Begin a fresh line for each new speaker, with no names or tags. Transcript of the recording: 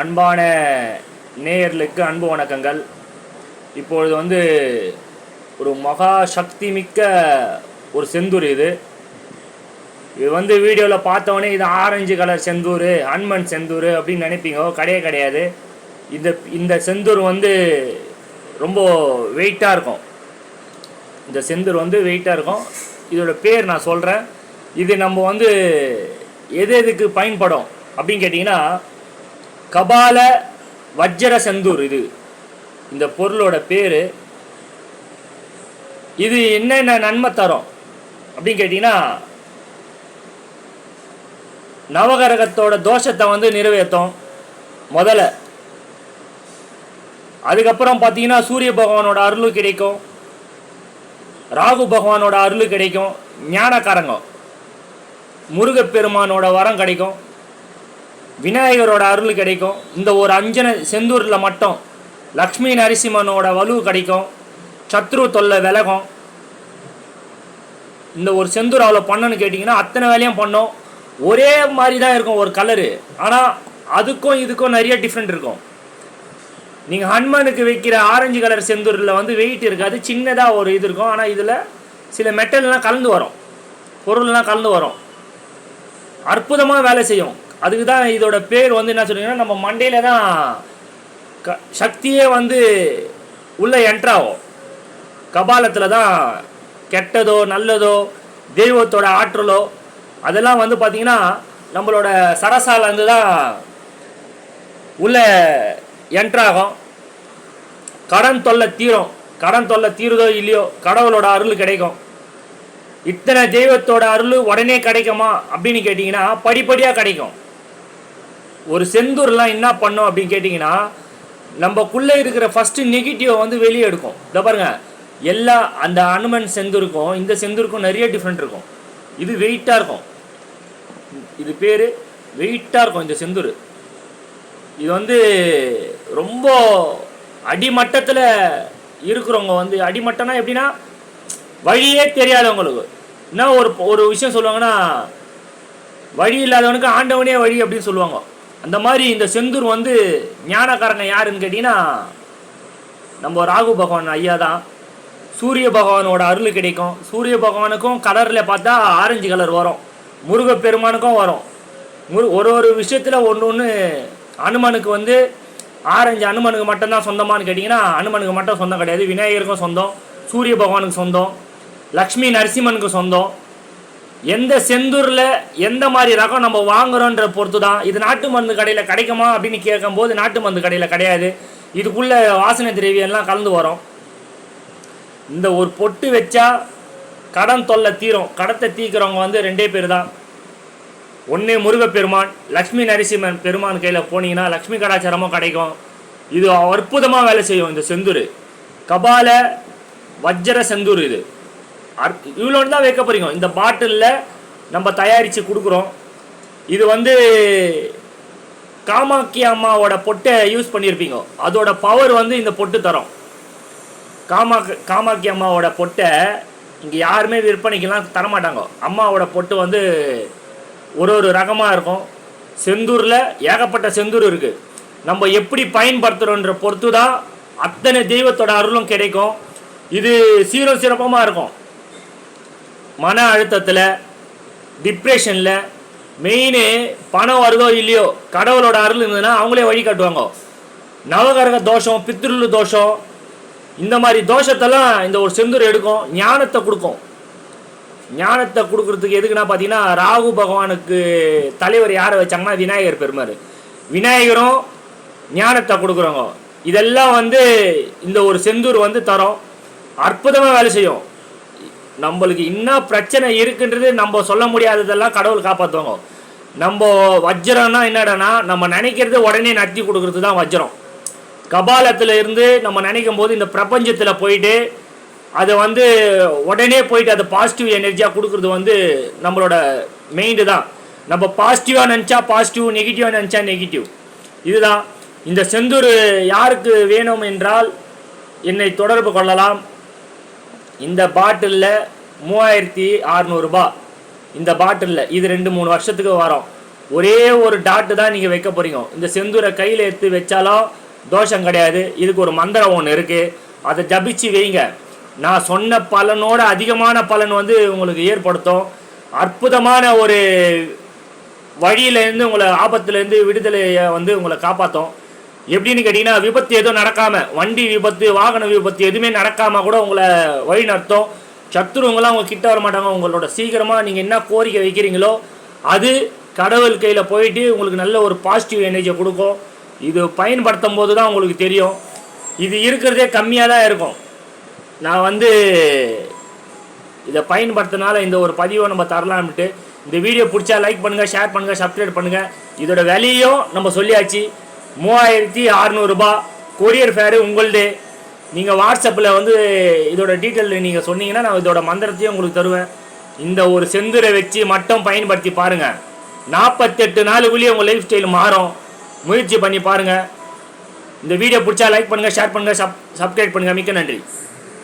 அன்பான நேயர்களுக்கு அன்பு வணக்கங்கள். இப்பொழுது வந்து ஒரு மகா சக்தி மிக்க ஒரு செந்தூர் இது. இது வந்து வீடியோவில் பார்த்தவொடனே இது ஆரஞ்சு கலர் செந்தூர் அன்மன் செந்தூர் அப்படின்னு நினைப்பீங்க. கிடையே கிடையாது. இந்த இந்த செந்தூர் வந்து ரொம்ப வெயிட்டாக இருக்கும். இந்த செந்தூர் வந்து வெயிட்டாக இருக்கும். இதோட பேர் நான் சொல்கிறேன் இது நம்ம வந்து எது எதுக்கு பயன்படும் அப்படின்னு கேட்டிங்கன்னா கபால வஜ்ர செந்தூர் இது. இந்த பொருளோட பேர். இது என்னென்ன நன்மை தரும்? அப்படின்னு கேட்டிங்கன்னா நவகரகத்தோட தோஷத்தை வந்து நிறைவேற்றும் முதல்ல. அதுக்கப்புறம் பார்த்தீங்கன்னா சூரிய பகவானோட அருள் கிடைக்கும். ராகு பகவானோட அருள் கிடைக்கும். ஞானக்காரங்க. முருகப்பெருமானோட வரம் கிடைக்கும். விநாயகரோட அருள் கிடைக்கும். இந்த ஒரு அஞ்சனை செந்தூரில் மட்டும் லக்ஷ்மி நரசிம்மனோட வலு கிடைக்கும். சத்ரு தொல்லை விலகும். இந்த ஒரு செந்தூர் அவ்வளோ பண்ணணும்னு கேட்டிங்கன்னா அத்தனை வேலையும் பண்ணோம். ஒரே மாதிரி தான் இருக்கும் ஒரு கலரு. ஆனால் அதுக்கும் இதுக்கும் நிறைய டிஃப்ரெண்ட் இருக்கும். நீங்கள் ஹனுமானுக்கு வைக்கிற ஆரஞ்சு கலர் செந்தூரில் வந்து வெயிட் இருக்காது. சின்னதாக ஒரு இது இருக்கும். ஆனால் இதில் சில மெட்டல்லாம் கலந்து வரும். பொருள்லாம் கலந்து வரும். அற்புதமாக வேலை செய்யும். அதுக்கு தான் இதோட பேர் வந்து என்ன சொல்றீங்கன்னா நம்ம மண்டையில் தான் க சக்தியே வந்து உள்ளே என்ட்ராகும் கபாலத்தில் தான் கெட்டதோ நல்லதோ தெய்வத்தோட ஆற்றலோ அதெல்லாம் வந்து பார்த்திங்கன்னா நம்மளோட சரசாலேருந்து தான் உள்ள என்ட்ராகும் கடன் தொல்லை தீரும். கடன் தொல்லை தீருதோ இல்லையோ கடவுளோட அருள் கிடைக்கும். இத்தனை தெய்வத்தோட அருள் உடனே கிடைக்குமா அப்படின்னு கேட்டிங்கன்னா படிப்படியாக கிடைக்கும். ஒரு செந்தூர்லாம் என்ன பண்ணும் அப்படின்னு கேட்டிங்கன்னா நம்மக்குள்ளே இருக்கிற ஃபஸ்ட்டு நெகட்டிவை வந்து வெளியே எடுக்கும். இதை பாருங்கள் எல்லா அந்த அனுமன் செந்தூருக்கும் இந்த செந்தூருக்கும் நிறைய டிஃப்ரெண்ட் இருக்கும். இது வெயிட்டாக இருக்கும். இது பேர் வெயிட்டாக இருக்கும் இந்த செந்தூர். இது வந்து ரொம்ப அடிமட்டத்தில் இருக்கிறவங்க வந்து அடிமட்டம்னா எப்படின்னா வழியே தெரியாதவங்களுக்கு. என்ன ஒரு ஒரு விஷயம் சொல்லுவாங்கன்னா வழி இல்லாதவனுக்கு ஆண்டவனே வழி அப்படின்னு சொல்லுவாங்க. அந்த மாதிரி இந்த செந்தூர் வந்து ஞானக்காரங்க யாருன்னு கேட்டிங்கன்னா நம்ம ராகு பகவான் ஐயா தான். சூரிய பகவானோட அருள் கிடைக்கும். சூரிய பகவானுக்கும் கலரில் பார்த்தா ஆரஞ்சு கலர் வரும். முருகப்பெருமானுக்கும் வரும். முரு ஒரு ஒரு விஷயத்தில் ஒன்று ஒன்று அனுமனுக்கு வந்து ஆரஞ்சு அனுமனுக்கு மட்டும்தான் சொந்தமானு கேட்டிங்கன்னா அனுமனுக்கு மட்டும் சொந்தம் கிடையாது. விநாயகருக்கும் சொந்தம் சூரிய பகவானுக்கு சொந்தம் லக்ஷ்மி நரசிம்மனுக்கு சொந்தம் எந்த செந்தூரில் எந்த மாதிரி ரகம் நம்ம வாங்குறோன்ற பொறுத்து தான் இது நாட்டு மருந்து கடையில் கிடைக்குமா அப்படின்னு கேட்கும்போது நாட்டு மருந்து கடையில் கிடையாது. இதுக்குள்ளே வாசனை திரவியெல்லாம் கலந்து வரும். இந்த ஒரு பொட்டு வச்சா கடன் தொல்லை தீரும். கடத்தை தீக்கிறவங்க வந்து ரெண்டே பேர் தான் ஒன்று முருகப்பெருமான் லக்ஷ்மி நரசிம்மன் பெருமான் கையில் போனீங்கன்னா லக்ஷ்மி கடாச்சாரமும் கிடைக்கும். இது அற்புதமாக வேலை செய்யும் இந்த செந்தூர். கபால வஜ்ர செந்தூர் இது. இவ்வளோன்னு தான் வைக்க போகிறீங்க இந்த பாட்டிலில் நம்ம தயாரித்து கொடுக்குறோம். இது வந்து காமாக்கி அம்மாவோட பொட்டை யூஸ் பண்ணியிருப்பீங்க அதோட பவர் வந்து இந்த பொட்டு தரும். காமா காமாக்கி அம்மாவோட பொட்டை இங்கே யாருமே விற்பனைக்கெல்லாம் தரமாட்டாங்க. அம்மாவோட பொட்டு வந்து ஒரு ஒரு ரகமாக இருக்கும். செந்தூரில் ஏகப்பட்ட செந்தூர் இருக்குது நம்ம எப்படி பயன்படுத்துகிறோன்ற பொறுத்து தான் அத்தனை தெய்வத்தோட அருளும் கிடைக்கும். இது சீரோ சிறப்பமாக இருக்கும். மன அழுத்தத்தில் டிப்ரெஷனில் மெயின் பணம் வருதோ இல்லையோ கடவுளோட அருள் இருந்ததுன்னா அவங்களே வழி காட்டுவாங்க. நவகரக தோஷம் பித்ருள் தோஷம் இந்த மாதிரி தோஷத்தெல்லாம் இந்த ஒரு செந்தூர் எடுக்கும் ஞானத்தை கொடுக்கும். ஞானத்தை கொடுக்குறதுக்கு எதுக்குன்னா பார்த்தீங்கன்னா ராகு பகவானுக்கு தலைவர் யாரை வச்சாங்கன்னா விநாயகர் பெருமாள். விநாயகரும் ஞானத்தை கொடுக்குறவங்க. இதெல்லாம் வந்து இந்த ஒரு செந்தூர் வந்து தரும். அற்புதமாக வேலை செய்யும். நம்மளுக்கு என்ன பிரச்சனை இருக்குன்றது நம்ம சொல்ல முடியாததெல்லாம் கடவுள் காப்பாற்றுவாங்க நம்ம வஜ்ரம்னா என்னடான்னா நம்ம நினைக்கிறது உடனே நடத்தி கொடுக்கறது தான் வஜ்ரம். கபாலத்தில் இருந்து நம்ம நினைக்கும் போது இந்த பிரபஞ்சத்தில் போயிட்டு அதை வந்து உடனே போயிட்டு அதை பாசிட்டிவ் எனர்ஜியாக கொடுக்குறது வந்து நம்மளோட மெயிண்டு தான். நம்ம பாசிட்டிவாக நினச்சா பாசிட்டிவ் நெகட்டிவாக நினச்சா நெகட்டிவ் இதுதான். இந்த செந்தூர் யாருக்கு வேணும் என்றால் என்னை தொடர்பு கொள்ளலாம். இந்த பாட்டிலில் மூவாயிரத்தி அறநூறுபா இந்த பாட்டிலில் இது ரெண்டு மூணு வருஷத்துக்கு வரும். ஒரே ஒரு டாட்டு தான் நீங்கள் வைக்க போகிறீங்க இந்த செந்தூரை கையில் எடுத்து வச்சாலும் தோஷம் கிடையாது. இதுக்கு ஒரு மந்திரம் ஒன்று இருக்குது அதை ஜபிச்சு வைங்க. நான் சொன்ன பலனோட அதிகமான பலன் வந்து உங்களுக்கு ஏற்படுத்தும். அற்புதமான ஒரு வழியிலேருந்து உங்களை ஆபத்துலேருந்து விடுதலையை வந்து உங்களை காப்பாற்றும் எப்படின்னு கேட்டிங்கன்னா விபத்து எதுவும் நடக்காமல் வண்டி விபத்து வாகன விபத்து எதுவுமே நடக்காமல் கூட உங்களை வழி நடத்தும். சத்துருவங்களாம் உங்க கிட்ட வர மாட்டாங்க உங்களோட சீக்கிரமாக நீங்கள் என்ன கோரிக்கை வைக்கிறீங்களோ அது கடவுள் கையில் போயிட்டு உங்களுக்கு நல்ல ஒரு பாசிட்டிவ் எனர்ஜியை கொடுக்கும். இது பயன்படுத்தும் போது தான் உங்களுக்கு தெரியும். இது இருக்கிறதே கம்மியாக தான் இருக்கும். நான் வந்து இதை பயன்படுத்தினால இந்த ஒரு பதிவை நம்ம தரலாம்ட்டு இந்த வீடியோ பிடிச்சா லைக் பண்ணுங்கள் ஷேர் பண்ணுங்கள் சப்ஸ்கிரைப் பண்ணுங்கள் இதோட விலையும் நம்ம சொல்லியாச்சு. மூவாயிரத்தி அறநூறுபா கொரியர் ஃபேரு உங்களுது. நீங்கள் வாட்ஸ்அப்பில் வந்து இதோட டீட்டெயில் நீங்கள் சொன்னீங்கன்னா நான் இதோட மந்திரத்தையும் உங்களுக்கு தருவேன். இந்த ஒரு செந்துரை வச்சு மட்டும் பயன்படுத்தி பாருங்கள் நாற்பத்தெட்டு நாளுக்குள்ளேயே உங்கள் லைஃப் ஸ்டைல் மாறும். முயற்சி பண்ணி பாருங்கள் இந்த வீடியோ பிடிச்சா லைக் பண்ணுங்கள் ஷேர் பண்ணுங்கள் சப் சப்ஸ்கிரைப் பண்ணுங்கள் மிக்க நன்றி.